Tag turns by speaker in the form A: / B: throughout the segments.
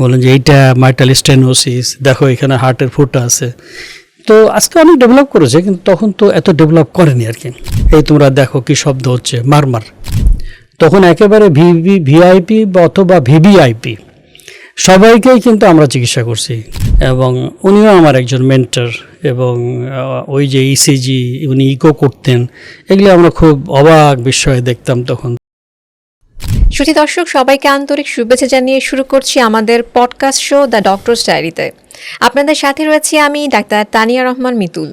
A: বললেন যে এইটা মাইটাল স্টেনোসিস, দেখো এখানে হার্টের ফুটা আছে। তো আজকে অনেক ডেভেলপ করেছে, কিন্তু তখন তো এত ডেভেলপ করেনি আর কি। এই তোমরা দেখো কি শব্দ হচ্ছে, মারমার। তখন একেবারে ভিভি ভিআইপি অথবা ভিভিআইপি, সবাইকেই কিন্তু আমরা চিকিৎসা করছি। এবং উনিও আমার একজন মেন্টার এবং ওই যে ইসিজি উনি ইকো করতেন, এগুলি আমরা খুব অবাক বিস্ময়ে দেখতাম তখন।
B: শ্রুতি দর্শক, সবাইকে আন্তরিক শুভেচ্ছা জানিয়ে শুরু করছি আমাদের পডকাস্ট শো দ্য ডক্টরস ডায়েরিতে আপনাদের সাথে রয়েছি আমি ডাক্তার তানিয়া রহমান মিতুল।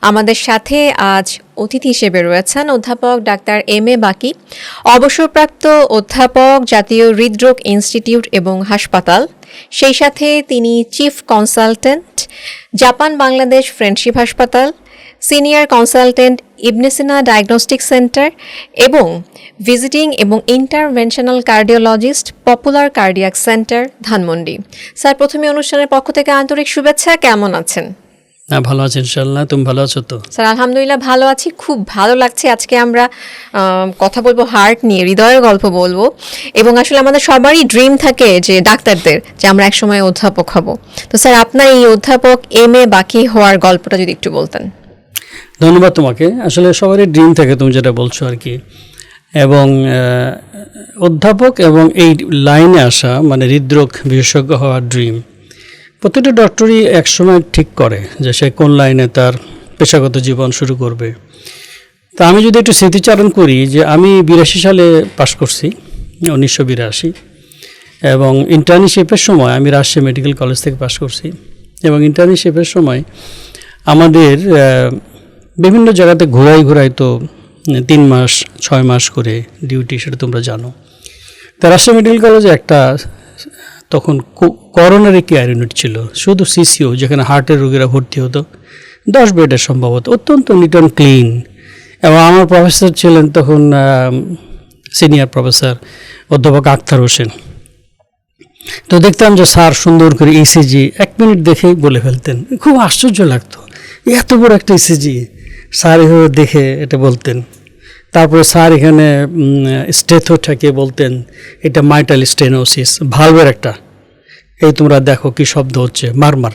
B: আমাদের সাথে আজ অতিথি হিসেবে রয়েছেন অধ্যাপক ডাক্তার এম এ বাকি, অবসরপ্রাপ্ত অধ্যাপক জাতীয় হৃদরোগ ইনস্টিটিউট এবং হাসপাতাল। সেই সাথে তিনি chief consultant Japan Bangladesh friendship হাসপাতাল senior consultant Ibn Sina diagnostic center এবং ভিজিটিং এবং interventional cardiologist popular cardiac center Dhanmondi. Sir প্রথমে অনুষ্ঠানের পক্ষ থেকে আন্তরিক শুভেচ্ছা। কেমন আছেন?
A: হ্যাঁ ভালো আছি ইনশাল্লাহ তুমি ভালো আছো তো?
B: স্যার আলহামদুলিল্লাহ ভালো আছি। খুব ভালো লাগছে। আজকে আমরা কথা বলব হার্ট নিয়ে হৃদয়ের গল্প বলব। এবং আসলে আমাদের সবারই ড্রিম থাকে যে ডাক্তারদের যে আমরা একসময় অধ্যাপক হব। তো স্যার আপনার এই অধ্যাপক এম এ বাকি হওয়ার গল্পটা যদি একটু বলতেন।
A: ধন্যবাদ তোমাকে। আসলে সবারই ড্রিম থাকে তুমি যেটা বলছো আর কি। এবং অধ্যাপক এবং এই লাইনে আসা মানে হৃদরোগ বিশেষজ্ঞ হওয়ার ড্রিম প্রত্যেকটা ডক্টরই একসময় ঠিক করে যে সে কোন লাইনে তার পেশাগত জীবন শুরু করবে। তা আমি যদি একটু স্মৃতিচারণ করি যে আমি বিরাশি সালে পাশ করছি, উনিশশো বিরাশি। এবং ইন্টার্নশিপের সময় আমি রাজশাহী মেডিকেল কলেজ থেকে পাশ করছি। এবং ইন্টার্নশিপের সময় আমাদের বিভিন্ন জায়গাতে ঘোরাই ঘোরাই তো তিন মাস, ছয় মাস করে ডিউটি সেটা তোমরা জানো। তা রাজশাহী মেডিকেল কলেজে একটা, তখন করোনারি কেয়ার ইউনিট ছিল, শুধু সিসিও যেখানে হার্টের রোগীরা ভর্তি হতো, দশ বেডের সম্ভবত, অত্যন্ত নিট অ্যান্ড ক্লিন এবং আমার প্রফেসর ছিলেন তখন সিনিয়র প্রফেসর অধ্যাপক আক্তার হোসেন। তো দেখতাম যে স্যার সুন্দর করে ইসিজি এক মিনিট দেখেই বলে ফেলতেন। খুব আশ্চর্য লাগতো, এত বড় একটা ইসিজি স্যার এভাবে দেখে এটা বলতেন। তারপরে স্যার এখানে স্টেথো ঠেকিয়ে বলতেন, এটা মাইটাল স্টেনোসিস, ভালভের একটা। এই তোমরা দেখো কি শব্দ হচ্ছে, মারমার।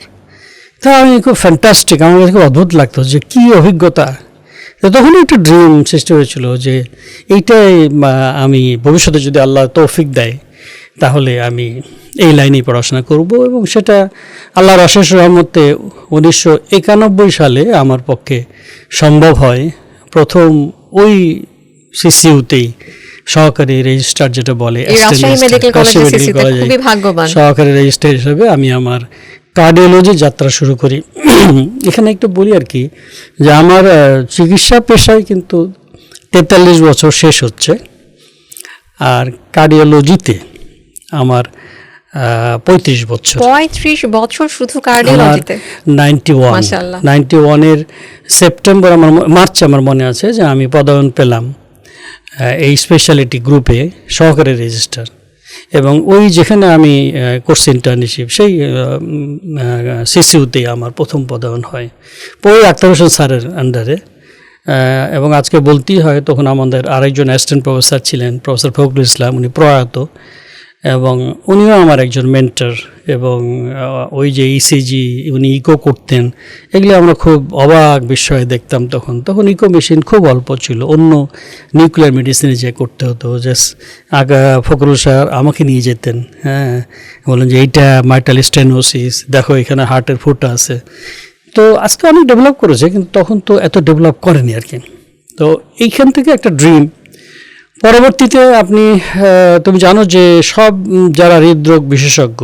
A: তা আমি খুব ফ্যান্টাস্টিক আমার কাছে খুব অদ্ভুত লাগতো যে কী অভিজ্ঞতা। তো তখনই একটা ড্রিম সৃষ্টি হয়েছিল যে এইটাই আমি ভবিষ্যতে যদি আল্লাহ তৌফিক দেয় তাহলে আমি এই লাইনেই পড়াশোনা করব এবং সেটা আল্লাহর অশেষ রহমতে উনিশশো একানব্বই সালে আমার পক্ষে সম্ভব হয়। প্রথম ওই সিসিউতেই সহকারী রেজিস্ট্রার যেটা বলে সহকারী রেজিস্ট্রার হিসেবে আমি আমার কার্ডিওলজি যাত্রা শুরু করি। এখানে একটু বলি আর কি যে আমার চিকিৎসা পেশায় কিন্তু তেতাল্লিশ বছর শেষ হচ্ছে। আর কার্ডিওলজিতে আমার পঁয়ত্রিশ বছর।
B: পঁয়ত্রিশ বছর শুধু কার্ডিওলজিতে?
A: Ninety one. নাইনটি ওয়ানের সেপ্টেম্বর আমার মার্চ আমার মনে আছে যে আমি পদায়ন পেলাম এই স্পেশালিটি গ্রুপে সহকারী রেজিস্টার এবং ওই যেখানে আমি করছি ইন্টার্নশিপ সেই সিসিউতেই আমার প্রথম পদায়ন হয়। পরে আক্তার হোসেন স্যারের আন্ডারে এবং আজকে বলতেই হয় তখন আমাদের আরেকজন অ্যাসিস্ট্যান্ট প্রফেসর ছিলেন প্রফেসর ফখরুল ইসলাম উনি প্রয়াত। এবং উনিও আমার একজন মেন্টার এবং ওই যে ইসিজি উনি ইকো করতেন, এগুলি আমরা খুব অবাক বিস্ময়ে দেখতাম তখন। তখন ইকো মেশিন খুব অল্প ছিল, অন্য নিউক্লিয়ার মেডিসিনে যে করতে হতো যে আগা ফখরুল স্যার আমাকে নিয়ে যেতেন হ্যাঁ। বলেন যে, এইটা মাইটাল স্টেনোসিস, দেখো এখানে হার্টের ফুটা আছে। তো আজকে অনেক ডেভেলপ করেছে, কিন্তু তখন তো এত ডেভেলপ করেনি আর কি। তো এইখান থেকে একটা ড্রিম পরবর্তীতে আপনি তুমি জানো যে সব যারা হৃদরোগ বিশেষজ্ঞ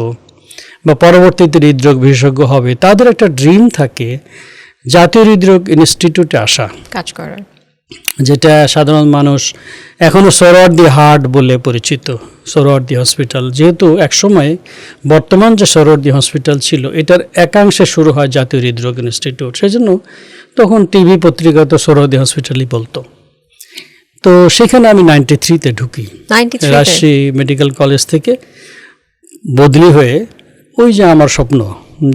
A: বা পরবর্তীতে হৃদরোগ বিশেষজ্ঞ হবে তাদের একটা ড্রিম থাকে জাতীয় হৃদরোগ ইনস্টিটিউটে আসা।
B: কাজ করার।
A: যেটা সাধারণ মানুষ এখনও সরোয়ার্দি হার্ট বলে পরিচিত সরোয়ার্দি হসপিটাল। যেহেতু একসময় বর্তমান যে সরোয়ার্দি হসপিটাল ছিল এটার একাংশে শুরু হয় জাতীয় হৃদরোগ ইনস্টিটিউট। সেজন্য তখন টিভি পত্রিকা তো সরোয়ার্দি হসপিটালই বলতো। তো সেখানে আমি নাইনটি থ্রিতে ঢুকি। রাজশাহী মেডিকেল কলেজ থেকে বদলি হয়ে ওই যে আমার স্বপ্ন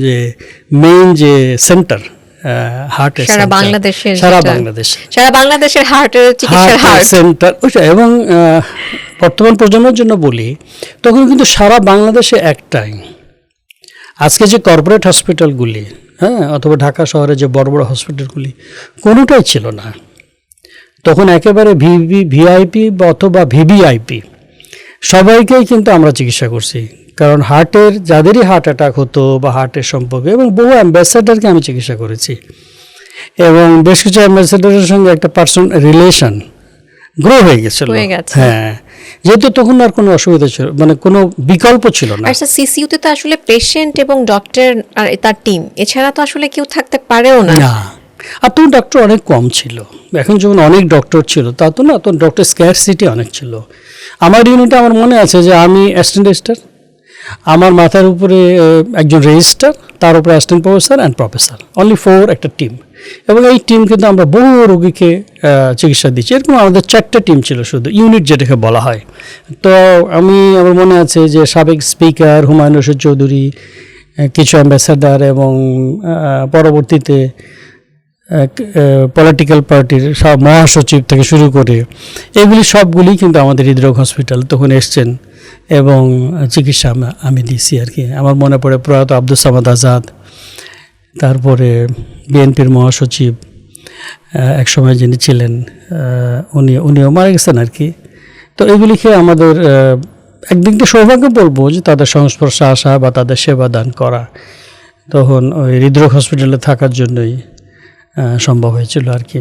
A: যে মেইন যে সেন্টার হার্টের
B: সারা বাংলাদেশের
A: সারা বাংলাদেশ।
B: সারা বাংলাদেশের হার্টের চিকিৎসার হার্ট
A: সেন্টার ওইটা এবং বর্তমান প্রজন্মের জন্য বলি তখন কিন্তু সারা বাংলাদেশে একটাই। আজকে যে কর্পোরেট হসপিটালগুলি হ্যাঁ অথবা ঢাকা শহরে যে বড় বড় হসপিটালগুলি কোনোটাই ছিল না। তখন একেবারে ভিভি ভিআইপি বা অথবা ভিভিআইপি। সবাইকেই কিন্তু আমরা চিকিৎসা করছি। কারণ হার্টের যাদেরই হার্ট অ্যাটাক হতো বা হার্টের সম্পর্কে এবং বহু অ্যাম্বাসেডারকে আমি চিকিৎসা করেছি। এবং বেশ কিছু অ্যাম্বাসেডারের সঙ্গে একটা পার্সন রিলেশন গ্রো হয়ে গেছিল।
B: হ্যাঁ
A: যেহেতু তখন আর কোনো অসুবিধা ছিল মানে কোনো বিকল্প ছিল না।
B: স্যার সিসিউতে তো আসলে পেশেন্ট এবং ডক্টর আর তার টিম এছাড়া তো আসলে কেউ থাকতে পারেও না।
A: না। আর তখন ডক্টর অনেক কম ছিল। এখন যখন অনেক ডক্টর ছিল, তা তো না, তখন ডক্টর স্ক্যারসিটি অনেক ছিল। আমার ইউনিটে আমার মনে আছে যে আমি অ্যাসিস্ট্যান্ট রেজিস্টার আমার মাথার উপরে একজন রেজিস্টার তার উপরে assistant professor and professor only four একটা টিম এবং এই টিম কিন্তু আমরা বহু রোগীকে চিকিৎসা দিচ্ছি। এরকম আমাদের চারটে টিম ছিল শুধু ইউনিট যেটাকে বলা হয়। তো আমি, আমার মনে আছে যে সাবেক স্পিকার হুমায়ুন রশিদ চৌধুরী কিছু অ্যাম্বাসাডার এবং পরবর্তীতে পলিটিক্যাল পার্টির সব মহাসচিব থেকে শুরু করে এগুলি সবগুলি কিন্তু আমাদের হৃদরোগ হসপিটাল তখন এসছেন এবং চিকিৎসা আমি- দিয়েছি আর কি। আমার মনে পড়ে প্রয়াত আব্দুল সামাদ আজাদ, তারপরে বিএনপির মহাসচিব একসময় যিনি ছিলেন উনি, উনিও মারা গেছেন আর কি। তো এগুলিকে আমাদের একদিক দিয়ে সৌভাগ্য বলব যে তাদের সংস্পর্শে আসা বা তাদের সেবা দান করা তখন ওই হৃদরোগ হসপিটালে থাকার জন্যই সম্ভব হয়েছিল আর কি।